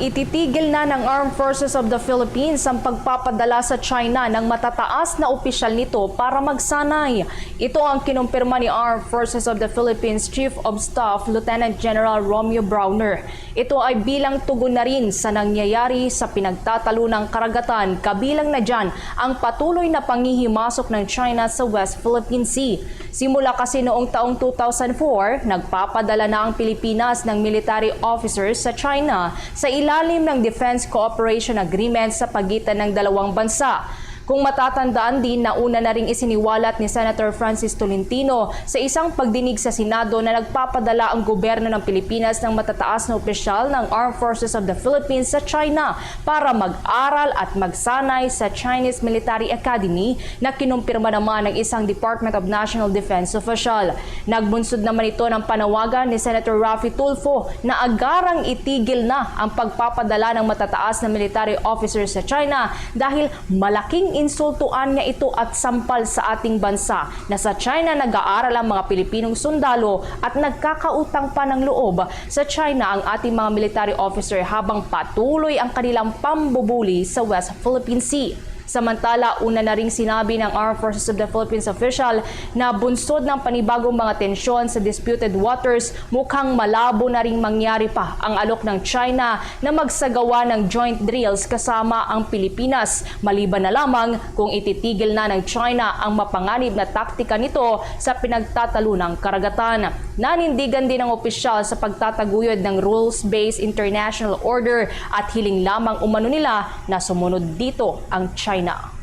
ititigil na ng Armed Forces of the Philippines ang pagpapadala sa China ng matataas na opisyal nito para magsanay. Ito ang kinumpirma ni Armed Forces of the Philippines Chief of Staff Lieutenant General Romeo Browner. Ito ay bilang tugon na rin sa nangyayari sa pinagtatalo ng karagatan kabilang na dyan ang patuloy na pangihimasok ng China sa West Philippine Sea. Simula kasi noong taong 2004, nagpapadala na ang Pilipinas ng military officers sa China sa ilalim ng Defense Cooperation Agreement sa pagitan ng dalawang bansa. Kung matatandaan din na una na ring isiniwalat ni Senator Francis Tolentino sa isang pagdinig sa Senado na nagpapadala ang gobyerno ng Pilipinas ng matataas na opisyal ng Armed Forces of the Philippines sa China para mag-aral at magsanay sa Chinese Military Academy na kinumpirma naman ng isang Department of National Defense official. Nagbunsod naman ito ng panawagan ni Senator Raffy Tulfo na agarang itigil na ang pagpapadala ng matataas na military officers sa China dahil malaking insultuan niya ito at sampal sa ating bansa na sa China nag-aaral ang mga Pilipinong sundalo at nagkakautang pa ng loob sa China ang ating mga military officer habang patuloy ang kanilang pambubuli sa West Philippine Sea. Samantala, una na ring sinabi ng Armed Forces of the Philippines official na bunsod ng panibagong mga tensyon sa disputed waters, mukhang malabo na ring mangyari pa ang alok ng China na magsagawa ng joint drills kasama ang Pilipinas. Maliban na lamang kung ititigil na ng China ang mapanganib na taktika nito sa pinagtatalo ng karagatan. Nanindigan din ng opisyal sa pagtataguyod ng rules-based international order at hiling lamang umano nila na sumunod dito ang China. Now.